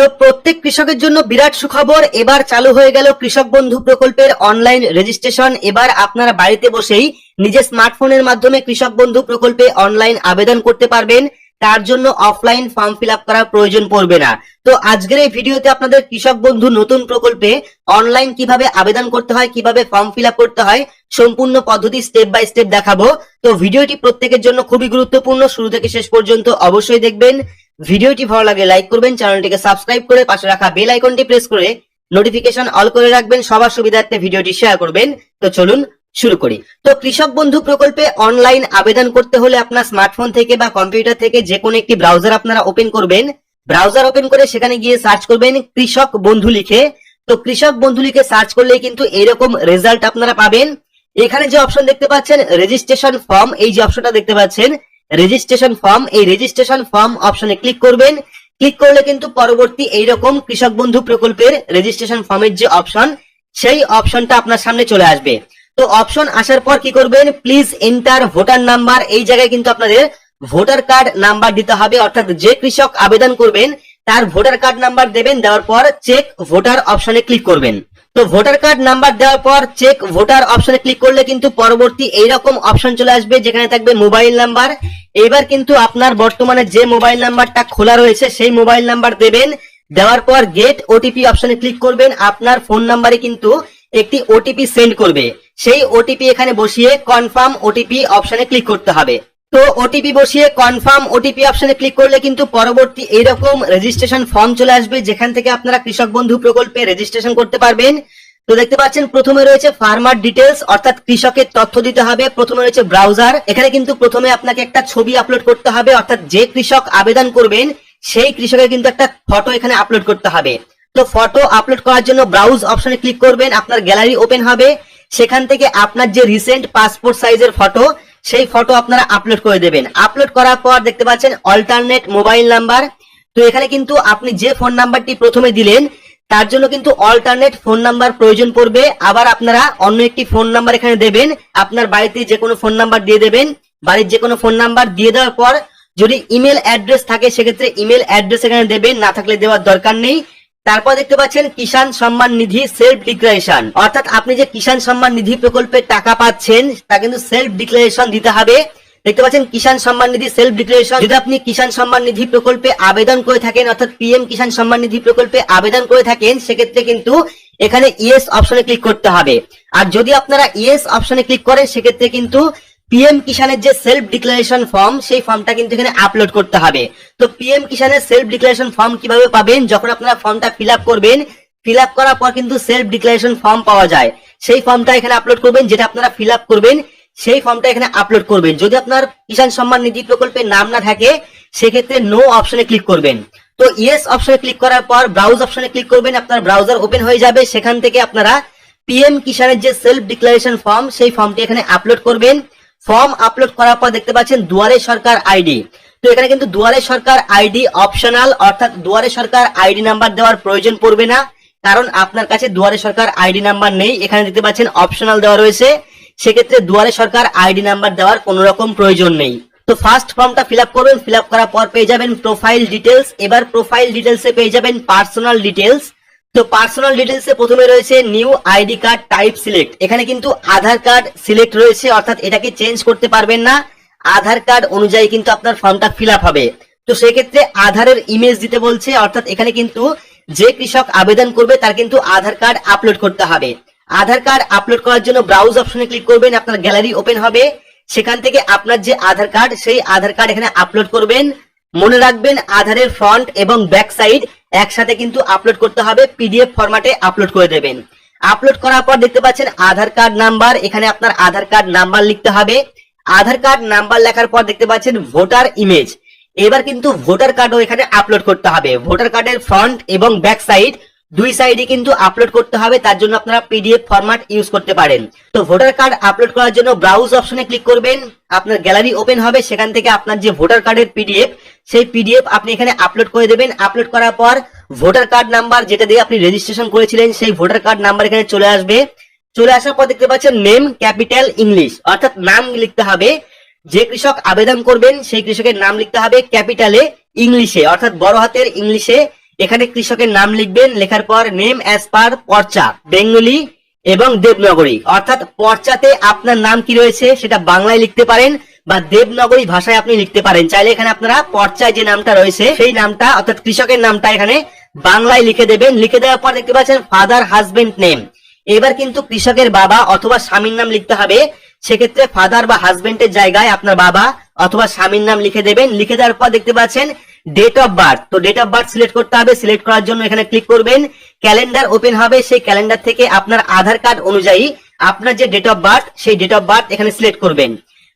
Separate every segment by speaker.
Speaker 1: তো প্রত্যেক কৃষকের জন্য বিরাট সুখবর। এবার চালু হয়ে গেল কৃষক বন্ধু প্রকল্পের অনলাইন রেজিস্ট্রেশন এবার আপনারা বাড়িতে বসেই নিজের স্মার্টফোনের মাধ্যমে কৃষক বন্ধু প্রকল্পে অনলাইন আবেদন করতে পারবেন। তার জন্য অফলাইন ফর্ম ফিল আপ করার প্রয়োজন পড়বে না। তো আজকের এই ভিডিওতে আপনাদের কৃষক বন্ধু নতুন প্রকল্পে অনলাইন কীভাবে আবেদন করতে হয়, কীভাবে ফর্ম ফিল আপ করতে হয়, সম্পূর্ণ পদ্ধতি স্টেপ বাই স্টেপ দেখাবো। তো ভিডিওটি প্রত্যেকের জন্য খুবই গুরুত্বপূর্ণ। শুরু থেকে শেষ পর্যন্ত অবশ্যই দেখবেন। ভিডিওটি ভালো লাগে লাইক করবেন, চ্যানেলটিকে সাবস্ক্রাইব করে পাশে রাখা বেল আইকনটি প্রেস করে নোটিফিকেশন অল করে রাখবেন, সবার সুবিধার্থে ভিডিওটি শেয়ার করবেন। তো চলুন শুরু করি। তো কৃষক বন্ধু প্রকল্পে অনলাইন আবেদন করতে হলে আপনার স্মার্টফোন থেকে বা কম্পিউটার থেকে যে কোনো একটি ব্রাউজার আপনারা ওপেন করবেন। ব্রাউজার ওপেন করে সেখানে গিয়ে সার্চ করবেন কৃষক বন্ধু লিখে। তো কৃষক বন্ধু লিখে সার্চ করলে কিন্তু এরকম রেজাল্ট আপনারা পাবেন। এখানে যে অপশন দেখতে পাচ্ছেন রেজিস্ট্রেশন ফর্ম এই যে অপশনটা দেখতে পাচ্ছেন রেজিস্ট্রেশন ফর্ম এই রেজিস্ট্রেশন ফর্ম অপশনে ক্লিক করবেন। ক্লিক করলে কিন্তু পরবর্তী এইরকম কৃষক বন্ধু প্রকল্পের রেজিস্ট্রেশন ফর্মের যে অপশন সেই অপশনটা আপনার সামনে চলে আসবে। তো অপশন আসার পর কি করবেন? প্লিজ এন্টার ভোটার নাম্বার এই জায়গায় কিন্তু আপনাদের ভোটার কার্ড নাম্বার দিতে হবে। অর্থাৎ যে কৃষক আবেদন করবেন, তার ভোটার কার্ড নাম্বার দেবেন, দেওয়ার পর চেক ভোটার অপশনে ক্লিক করবেন। তো ভোটার কার্ড নাম্বার দেওয়ার পর চেক ভোটার অপশনে ক্লিক করলে কিন্তু পরবর্তী এইরকম অপশন চলে আসবে, যেখানে থাকবে মোবাইল নাম্বার এবার কিন্তু আপনার বর্তমানে যে মোবাইল নাম্বারটা খোলা রয়েছে, সেই মোবাইল নাম্বার দেবেন। দেওয়ার পর গেট ওটিপি অপশনে ক্লিক করবেন। আপনার ফোন নাম্বারে কিন্তু একটি ওটিপি সেন্ড করবে। সেই ওটিপি এখানে বসিয়ে কনফার্ম ওটিপি অপশনে ক্লিক করতে হবে। তো ওটিপি বসিয়ে কনফার্ম ওটিপি অপশনে ক্লিক করলে কিন্তু পরবর্তী এইরকম রেজিস্ট্রেশন ফর্ম চলে আসবে, যেখান থেকে আপনারা কৃষক বন্ধু প্রকল্পে রেজিস্ট্রেশন করতে পারবেন। তো দেখতে পাচ্ছেন, প্রথমে রয়েছে ফার্মার ডিটেলস অর্থাৎ কৃষকের তথ্য দিতে হবে। প্রথমে রয়েছে ব্রাউজার এখানে কিন্তু প্রথমে আপনাকে একটা ছবি আপলোড করতে হবে, অর্থাৎ যে কৃষক আবেদন করবেন, সেই কৃষকের কিন্তু একটা ফটো এখানে আপলোড করতে হবে। তো ফটো আপলোড করার জন্য ব্রাউজ অপশনে ক্লিক করবেন, আপনার গ্যালারি ওপেন হবে। সেখান থেকে আপনার যে রিসেন্ট পাসপোর্ট সাইজের ফটো সেই ফটো আপনারা আপলোড করে দেবেন। আপলোড করার পর দেখতে পাচ্ছেন অল্টারনেট মোবাইল নাম্বার তো এখানে কিন্তু আপনি যে ফোন নাম্বারটি প্রথমে দিলেন, তার জন্য কিন্তু অল্টারনেট ফোন নাম্বার প্রয়োজন পড়বে। আবার আপনারা অন্য একটি ফোন নাম্বার এখানে দেবেন। আপনার বাড়িতে যে কোনো ফোন নাম্বার দিয়ে দেবেন। বাড়ির যে কোনো ফোন নাম্বার দিয়ে দেওয়ার পর যদি ইমেল অ্যাড্রেস থাকে, সেক্ষেত্রে ইমেল অ্যাড্রেস এখানে দেবেন। না থাকলে দেওয়ার দরকার নেই। তারপর দেখতে পাচ্ছেন কিষাণ সম্মান নিধি সেলফ ডিক্লারেশন অর্থাৎ আপনি যে কিষাণ সম্মান নিধি প্রকল্পে টাকা পাচ্ছেন, তা কিন্তু সেলফ ডিক্লারেশন দিতে হবে। দেখতে পাচ্ছেন কিষাণ সম্মান নিধি সেলফ ডিক্লারেশন যদি আপনি কিষাণ সম্মান নিধি প্রকল্পে আবেদন করে থাকেন, অর্থাৎ পিএম কিষাণ সম্মান নিধি প্রকল্পে আবেদন করে থাকেন, সেক্ষেত্রে কিন্তু এখানে ইয়েস অপশনে ক্লিক করতে হবে। আর যদি আপনারা ইয়েস অপশনে ক্লিক করেন, সেক্ষেত্রে কিন্তু পিএম কিষানের যে সেলফ ডিক্লারেশন ফর্ম সেই ফর্মটা কিন্তু এখানে আপলোড করতে হবে। তো পিএম কিষানের সেলফ ডিক্লারেশন ফর্ম কীভাবে পাবেন? যখন আপনারা ফর্মটা ফিল করবেন ফিল করার পর কিন্তু সেলফ ডিক্লারেশন ফর্ম পাওয়া যায়। সেই ফর্মটা এখানে আপলোড করবেন, যেটা আপনারা ফিল করবেন, সেই ফর্মটা এখানে আপলোড করবেন। যদি আপনার কিষাণ সম্মান নিধি প্রকল্পের নাম না থাকে, সেক্ষেত্রে নো অপশনে ক্লিক করবেন। তো ইয়েস অপশনে ক্লিক করার পর ব্রাউজ অপশনে ক্লিক করবেন, আপনার ব্রাউজার ওপেন হয়ে যাবে। সেখান থেকে আপনারা পিএম কিষানের যে সেলফ ডিক্লারেশন ফর্ম সেই ফর্মটি এখানে আপলোড করবেন। ফর্ম আপলোড করার পর দেখতে পাচ্ছেন দুয়ারে সরকার আইডি তো এখানে কিন্তু দুয়ারে সরকার আইডি অপশনাল অর্থাৎ দুয়ারে সরকার আইডি নাম্বার দেওয়ার প্রয়োজন পড়বে না, কারণ আপনার কাছে দুয়ারে সরকার আইডি নাম্বার নেই। এখানে দেখতে পাচ্ছেন অপশনাল দেওয়া রয়েছে। সেক্ষেত্রে দুয়ারে সরকার আইডি নাম্বার দেওয়ার কোনো রকম প্রয়োজন নেই। তো ফার্স্ট ফর্মটা ফিল আপ করবেন ফিল আপ করার পর পেয়ে যাবেন প্রোফাইল ডিটেলস এবার প্রোফাইল ডিটেলসে পেয়ে যাবেন পার্সোনাল ডিটেলস তো পার্সোনাল ডিটেলস এ প্রথমে রয়েছে new ID card type select এখানে কিন্তু আধার কার্ড সিলেক্ট রয়েছে, অর্থাৎ এটাকে চেঞ্জ করতে পারবেন না। আধার কার্ড অনুযায়ী কিন্তু আপনার ফর্মটা ফিল হবে। তো সেক্ষেত্রে আধারের ইমেজ দিতে বলছে, অর্থাৎ এখানে কিন্তু যে কৃষক আবেদন করবে, তার কিন্তু আধার কার্ড আপলোড করতে হবে। আধার কার্ড আপলোড করার জন্য ব্রাউজ অপশনে ক্লিক করবেন, আপনার গ্যালারি ওপেন হবে। সেখান থেকে আপনার যে আধার কার্ড সেই আধার কার্ড এখানে আপলোড করবেন। মনে রাখবেন, আধারের ফ্রন্ট এবং ব্যাক সাইড একসাথে কিন্তু আপলোড করতে হবে পিডিএফ ফরম্যাটে আপলোড করে দেবেন। আপলোড করার পর দেখতে পাচ্ছেন আধার কার্ড নাম্বার এখানে আপনার আধার কার্ড নাম্বার লিখতে হবে। আধার কার্ড নাম্বার লেখার পর দেখতে পাচ্ছেন ভোটার ইমেজ এবার কিন্তু ভোটার কার্ডও এখানে আপলোড করতে হবে। ভোটার কার্ডের ফ্রন্ট এবং ব্যাক সাইড দুই সাইডে কিন্তু আপলোড করতে হবে, তার জন্য আপনারা পিডিএফ ফরম্যাট ইউজ করতে পারেন। তো ভোটার কার্ড আপলোড করার জন্য ব্রাউজ অপশনে ক্লিক করবেন, আপনার গ্যালারি ওপেন হবে, সেখান থেকে আপনার যে ভোটার কার্ডের পিডিএফ সেই পিডিএফ আপনি এখানে আপলোড করে দেবেন। আপলোড করার পর ভোটার কার্ড নাম্বার যেটা দিয়ে আপনি রেজিস্ট্রেশন করেছিলেন, সেই ভোটার কার্ড নাম্বার এখানে চলে আসবে। চলে আসার পর দেখতে পাচ্ছেন নেম ক্যাপিটাল ইংলিশ অর্থাৎ নাম লিখতে হবে। যে কৃষক আবেদন করবেন, সেই কৃষকের নাম লিখতে হবে ক্যাপিটালে ইংলিশে অর্থাৎ বড় হাতের ইংলিশে এখানে কৃষকের নাম লিখবেন, লেখার পর নেম অ্যাজ পার পর্চা বেঙ্গলি এবং দেবনগরী। অর্থাৎ পর্চাতে আপনার নাম কি রয়েছে সেটা বাংলায় লিখতে পারেন বা দেবনগরী ভাষায় আপনি লিখতে পারেন। চাইলে এখানে আপনারা পর্চায় যে নামটা রয়েছে, সেই নামটা অর্থাৎ কৃষকের নামটা এখানে বাংলায় লিখে দেবেন। লিখে দেওয়ার পর দেখতে পাচ্ছেন ফাদার হাজবেন্ড নেম এবার কিন্তু কৃষকের বাবা অথবা স্বামীর নাম লিখতে হবে। সেক্ষেত্রে ফাদার বা হাজবেন্ডের জায়গায় আপনার বাবা অথবা স্বামীর নাম লিখে দেবেন। লিখে দেওয়ার পর দেখতে পাচ্ছেন ডেট অফ বার্থ তো ডেট অফ বার্থ সিলেক্ট করতে হবে। সিলেক্ট করার জন্য এখানে ক্লিক করবেন। ক্যালেন্ডার ওপেন হবে। সেই ক্যালেন্ডার থেকে আপনার আধার কার্ড অনুযায়ী আপনার যে ডেট অফ বার্থ সেই ডেট অফ বার্থ এখানে সিলেক্ট করবেন।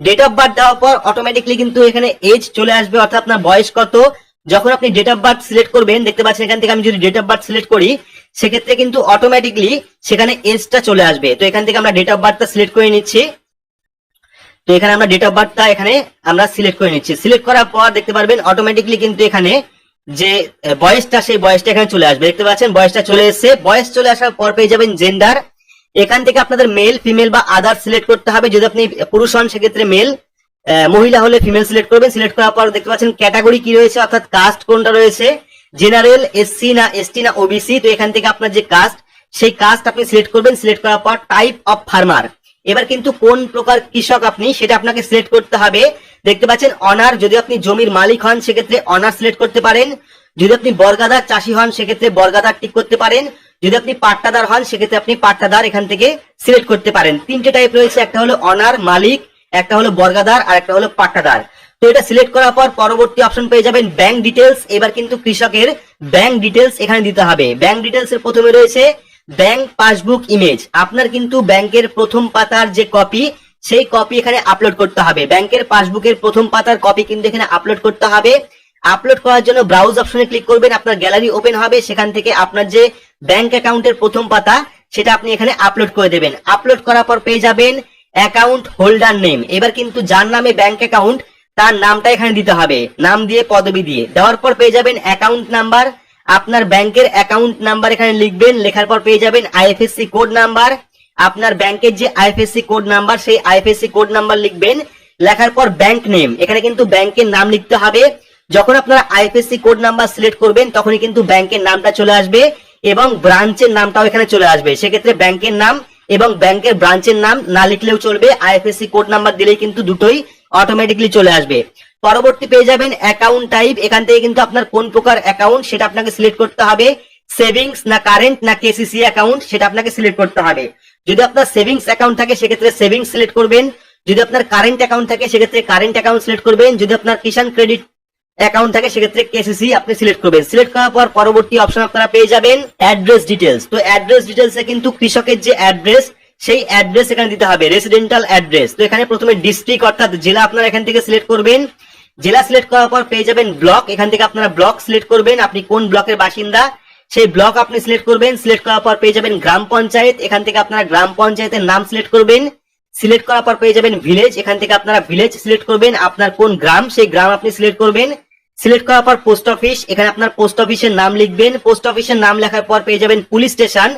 Speaker 1: ডেট অফ বার্থ দেওয়ার পর অটোমেটিকলি কিন্তু এখানে এজ চলে আসবে, অর্থাৎ আপনার বয়স কত। যখন আপনি ডেট অফ বার্থ সিলেক্ট করবেন, দেখতে পাচ্ছেন এখান থেকে আমি যদি ডেট অফ বার্থ সিলেক্ট করি, সেক্ষেত্রে কিন্তু অটোমেটিকলি সেখানে এজটা চলে আসবে। তো এখান থেকে আমরা ডেট অফ বার্থটা সিলেক্ট করে নিচ্ছি। তো এখানে আমরা ডেট অফ বার্থটা এখানে আমরা সিলেক্ট করে নিচ্ছি। সিলেক্ট করার পর দেখতে পারবেন অটোমেটিকলি কিন্তু এখানে যে বয়সটা, সেই বয়সটা এখানে চলে আসবে। দেখতে পাচ্ছেন বয়সটা চলে এসেছে। বয়স চলে আসার পর পেয়ে যাবেন জেন্ডার এখান থেকে আপনাদের মেল ফিমেল বা আদার সিলেক্ট করতে হবে। যদি আপনি পুরুষ হন, সেক্ষেত্রে মেল মহিলা হলে ফিমেল সিলেক্ট করবেন। সিলেক্ট করার পর দেখতে পাচ্ছেন ক্যাটাগরি কি রয়েছে, অর্থাৎ কাস্ট কোনটা রয়েছে? জেনারেল এসসি না এসটি না ওবিসি তো এখান থেকে আপনার যে কাস্ট সেই কাস্ট আপনি সিলেক্ট করবেন। সিলেক্ট করার পর টাইপ অফ ফার্মার এবার কিন্তু কোন প্রকার কৃষক আপনি সেটা আপনাকে সিলেক্ট করতে হবে। দেখতে পাচ্ছেন, অনার যদি আপনি জমির মালিক হন, সেক্ষেত্রে অনার সিলেক্ট করতে পারেন। যদি আপনি বর্গাদার চাষি হন, সেক্ষেত্রে বর্গাদার টিক করতে পারেন। যদি আপনি পাট্টাদার হন, সেক্ষেত্রে আপনি পাট্টাদার এখান থেকে সিলেক্ট করতে পারেন। তিনটে টাইপ রয়েছে, একটা হলো অনার মালিক, একটা হলো বর্গাদার, আর একটা হলো পাট্টাদার। তো এটা সিলেক্ট করার পর পরবর্তী অপশন পেয়ে যাবেন ব্যাংক ডিটেলস এবার কিন্তু কৃষকের ব্যাংক ডিটেলস এখানে দিতে হবে। ব্যাংক ডিটেলস এর প্রথমে রয়েছে ব্যাংক পাসবুক ইমেজ আপনার কিন্তু ব্যাংকের প্রথম পাতার যে কপি সেই কপি এখানে আপলোড করতে হবে। ব্যাংকের পাসবুকের প্রথম পাতার কপি কিন্তু এখানে আপলোড করতে হবে। আপলোড করার জন্য ব্রাউজ অপশনে ক্লিক করবেন, আপনার গ্যালারি ওপেন হবে। সেখান থেকে আপনার যে ব্যাংক অ্যাকাউন্টের প্রথম পাতা, সেটা আপনি এখানে আপলোড করে দেবেন। আপলোড করার পর পেয়ে যাবেন অ্যাকাউন্ট হোল্ডার নেম এবার কিন্তু যার নামে ব্যাংক অ্যাকাউন্ট তার নামটা এখানে দিতে হবে। নাম দিয়ে পদবি দিয়ে। দেওয়ার পর পেয়ে যাবেন অ্যাকাউন্ট নাম্বার আপনার ব্যাংকের অ্যাকাউন্ট নাম্বার এখানে লিখবেন, লেখার পর পেয়ে যাবেন আইএফএসসি কোড নাম্বার আপনার ব্যাংকের যে আইএফএসসি কোড নাম্বার সেই আইএফএসসি কোড নাম্বার লিখবেন। লেখার পর ব্যাংক নেম এখানে কিন্তু ব্যাংকের নাম লিখতে হবে। যখন আপনারা আইএফএসসি কোড নাম্বার সিলেক্ট করবেন, তখনই কিন্তু ব্যাংকের নামটা চলে আসবে এবং ব্রাঞ্চের নামটাও এখানে চলে আসবে। সেক্ষেত্রে ব্যাংকের নাম এবং ব্যাংকের ব্রাঞ্চের নাম না লিখলেও চলবে। আইএফএসসি কোড নাম্বার দিলেই কিন্তু দুটোই অটোমেটিকলি চলে আসবে। পরবর্তী পেয়ে যাবেন অ্যাকাউন্ট টাইপ এখান থেকে কিন্তু আপনার কোন প্রকার অ্যাকাউন্ট সেটা আপনাকে সিলেক্ট করতে হবে। সেভিংস না কারেন্ট না কেসিসি অ্যাকাউন্ট সেটা আপনাকে সিলেক্ট করতে হবে। যদি আপনার সেভিংস অ্যাকাউন্ট থাকে, সেক্ষেত্রে সেভিংস সিলেক্ট করবেন। যদি আপনার কারেন্ট অ্যাকাউন্ট থাকে, সেক্ষেত্রে কারেন্ট অ্যাকাউন্ট সিলেক্ট করবেন। যদি আপনার কিষান ক্রেডিট অ্যাকাউন্ট থাকে, সেক্ষেত্রে কেসিসি আপনি সিলেক্ট করবেন। সিলেক্ট করার পর পরবর্তী অপশন আপনারা পেয়ে যাবেন অ্যাড্রেস ডিটেলস তো অ্যাড্রেস ডিটেলস কিন্তু কৃষকের যে অ্যাড্রেস সেই অ্যাড্রেস এখানে দিতে হবে। রেসিডেন্টাল অ্যাড্রেস তো এখানে প্রথমে ডিস্ট্রিক্ট অর্থাৎ জেলা আপনারা এখান থেকে সিলেক্ট করবেন। জেলা সিলেক্ট করার পর পেয়ে যাবেন ব্লক। এখান থেকে আপনারা ব্লক সিলেক্ট করবেন, আপনি কোন ব্লকের বাসিন্দা, সেই ব্লক আপনি সিলেক্ট করবেন। সিলেক্ট করার পর পেয়ে যাবেন গ্রাম পঞ্চায়েত। এখান থেকে আপনারা গ্রাম পঞ্চায়েতের নাম সিলেক্ট করবেন। সিলেক্ট করার পর পেয়ে যাবেন ভিলেজ। এখান থেকে আপনারা ভিলেজ সিলেক্ট করবেন। আপনার কোন গ্রাম, সেই গ্রাম আপনি সিলেক্ট করবেন। সিলেক্ট করার পর পোস্ট অফিস। এখানে আপনার পোস্ট অফিসের নাম লিখবেন। পোস্ট অফিসের নাম লেখার পর পেয়ে যাবেন পুলিশ স্টেশন।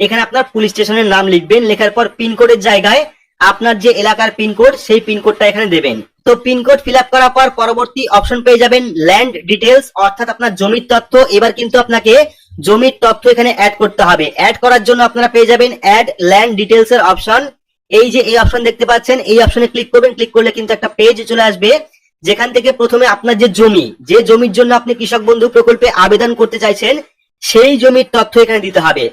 Speaker 1: এখানে আপনার পুলিশ স্টেশনের নাম লিখবেন। লেখার পর পিনকোডের জায়গায় আপনার যে এলাকার পিনকোড, সেই পিনকোডটা এখানে দেবেন। তো পিনকোড ফিল আপ করার পর পরবর্তী অপশন পেয়ে যাবেন ল্যান্ড ডিটেলস অর্থাৎ আপনার জমির তথ্য। এবার কিন্তু আপনাকে জমির তথ্য এখানে অ্যাড করতে হবে। অ্যাড করার জন্য আপনারা পেয়ে যাবেন অ্যাড ল্যান্ড ডিটেলস এর অপশন। এই যে এই অপশন দেখতে পাচ্ছেন, এই অপশনে ক্লিক করবেন ক্লিক করলে কিন্তু একটা পেজ চলে আসবে, যেখান থেকে প্রথমে আপনার যে জমি, যে জমির জন্য আপনি কৃষক বন্ধু প্রকল্পে আবেদন করতে চাইছেন, সেই জমির তথ্য এখানে দিতে হবে।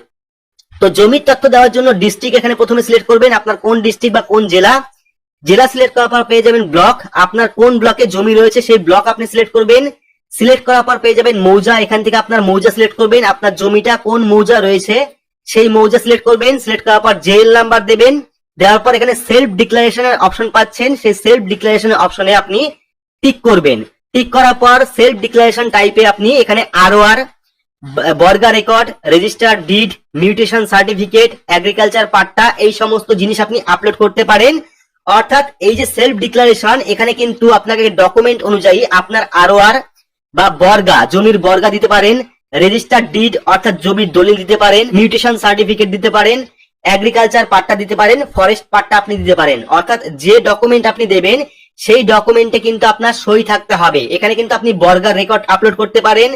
Speaker 1: তো জমির তথ্য দেওয়ার জন্য ডিস্ট্রিক্ট এখানে প্রথমে সিলেক্ট করবেন, আপনার কোন ডিস্ট্রিক্ট বা কোন জেলা। জেলা সিলেক্ট করার পর পেয়ে যাবেন ব্লক। আপনার কোন ব্লকে জমি রয়েছে সেই ব্লক আপনি সিলেক্ট করবেন। সিলেক্ট করার পর পেয়ে যাবেন মৌজা। এখান থেকে আপনার মৌজা সিলেক্ট করবেন। আপনার জমিটা কোন মৌজা রয়েছে সেই মৌজা সিলেক্ট করবেন। সিলেক্ট করার পর জেল নাম্বার দেবেন। দেওয়ার পর এখানে সেলফ ডিক্লারেশনের অপশন পাচ্ছেন। সেই সেলফ ডিক্লারেশনের অপশনে আপনি টিক করবেন। টিক করার পর সেলফ ডিক্লারেশন টাইপে আপনি এখানে আরও আর বর্গা record register deed mutation certificate agriculture patta, এই সমস্ত জিনিস আপনি আপলোড করতে পারেন। অর্থাৎ এই যে সেলফ ডিক্লারেশন এখানে কিন্তু আপনাকে ডকুমেন্ট অনুযায়ী আপনার আরও আর বা বর্গা, জমির বর্গা দিতে পারেন রেজিস্টার ডিড অর্থাৎ জমির দলিল দিতে পারেন মিউটেশন সার্টিফিকেট দিতে পারেন এগ্রিকালচার পাট্টা দিতে পারেন ফরেস্ট পাট্টা আপনি দিতে পারেন। অর্থাৎ যে ডকুমেন্ট আপনি দেবেন, সেই ডকুমেন্টে কিন্তু আপনার সই থাকতে হবে। এখানে কিন্তু আপনি বর্গার রেকর্ড আপলোড করতে পারেন,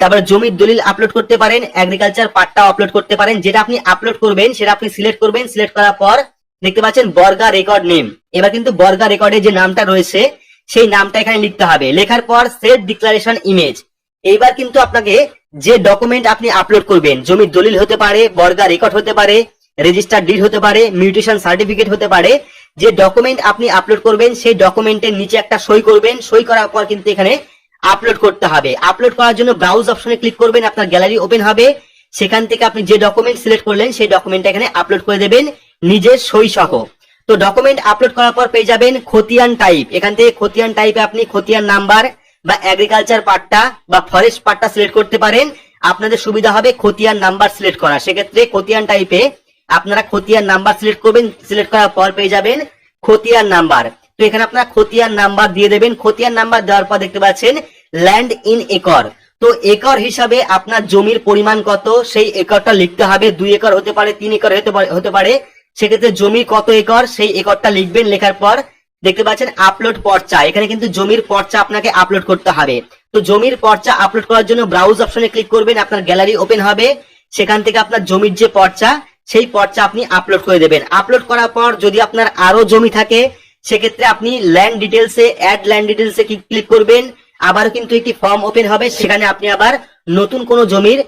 Speaker 1: তারপরে জমির দলিল আপলোড করতে পারেন এগ্রিকালচার পার্টটা আপলোড করতে পারেন, যেটা আপনি আপলোড করবেন, সেটা আপনি সিলেক্ট করবেন সিলেক্ট করার পর দেখতে পাচ্ছেন বর্গা রেকর্ড নেম এবার কিন্তু বর্গা রেকর্ডে যে নামটা রয়েছে, সেই নামটা এখানে লিখতে হবে। লেখার পর সেট ডিক্লারেশন ইমেজ এইবার কিন্তু আপনাকে যে ডকুমেন্ট আপনি আপলোড করবেন, জমির দলিল হতে পারে, বর্গা রেকর্ড হতে পারে রেজিস্টার ডিড হতে পারে মিউটেশন সার্টিফিকেট হতে পারে, যে ডকুমেন্ট আপনি আপলোড করবেন, সেই ডকুমেন্টের নিচে একটা সই করবেন। সই করার পর কিন্তু এখানে আপলোড করতে হবে। আপলোড করার জন্য ব্রাউজ অপশনে ক্লিক করবেন, আপনার গ্যালারি ওপেন হবে। সেখান থেকে আপনি যে ডকুমেন্ট সিলেক্ট করলেন, সেই ডকুমেন্টটা এখানে আপলোড করে দেবেন। নিজের সই সহ তো ডকুমেন্ট আপলোড করার পর পেয়ে যাবেন খতিয়ান টাইপ এখান থেকে খতিয়ান টাইপে আপনি খতিয়ান নাম্বার বা এগ্রিকালচার পার্টটা বা ফরেস্ট পার্টটা সিলেক্ট করতে পারেন। আপনাদের সুবিধা হবে খতিয়ান নাম্বার সিলেক্ট করা। সেক্ষেত্রে খতিয়ান টাইপে আপনারা খতিয়ান নাম্বার সিলেক্ট করবেন সিলেক্ট করার পর পেয়ে যাবেন খতিয়ান নাম্বার তো এখানে আপনারা খতিয়ান নাম্বার দিয়ে দেবেন। খতিয়ান নাম্বার দেওয়ার পর দেখতে পাচ্ছেন ল্যান্ড ইন একর তো একর হিসাবে আপনার জমির পরিমাণ কত? সেই একরটা লিখতে হবে। দুই একর হতে পারে, তিন একর হতে পারে হতে পারে সেক্ষেত্রে জমি কত একর? সেই একরটা লিখবেন, লেখার পর দেখতে পাচ্ছেন আপলোড পর্চা। এখানে কিন্তু জমির পর্চা আপনাকে আপলোড করতে হবে। তো জমির পর্চা আপলোড করার জন্য ব্রাউজ অপশনে ক্লিক করবেন, আপনার গ্যালারি ওপেন হবে। সেখান থেকে আপনার জমির যে পর্চা, সেই পর্চা আপনি আপলোড করে দেবেন। আপলোড করার পর যদি আপনার আরও জমি থাকে, সেক্ষেত্রে আপনি ল্যান্ড ডিটেলসে অ্যাড ল্যান্ড ডিটেলসে ক্লিক করবেন। আবার কিন্তু একটি ফর্ম ওপেন হবে। সেখানে আপনি আবার নতুন কোনো জমির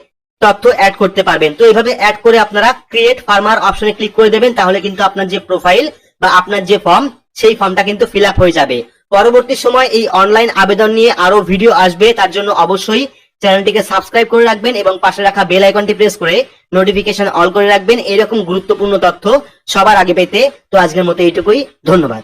Speaker 1: তথ্য অ্যাড করতে পারবেন। তো এইভাবে অ্যাড করে আপনারা ক্রিয়েট ফার্মার অপশনে ক্লিক করে দেবেন, তাহলে কিন্তু আপনার যে প্রোফাইল বা আপনার যে ফর্ম সেই ফর্মটা কিন্তু ফিল হয়ে যাবে। পরবর্তী সময় এই অনলাইন আবেদন নিয়ে আরও ভিডিও আসবে, তার জন্য অবশ্যই চ্যানেলটিকে সাবস্ক্রাইব করে রাখবেন এবং পাশে রাখা বেল আইকনটি প্রেস করে নোটিফিকেশন অল করে রাখবেন। এরকম গুরুত্বপূর্ণ তথ্য সবার আগে পেতে। তো আজকের মতো এইটুকুই। ধন্যবাদ।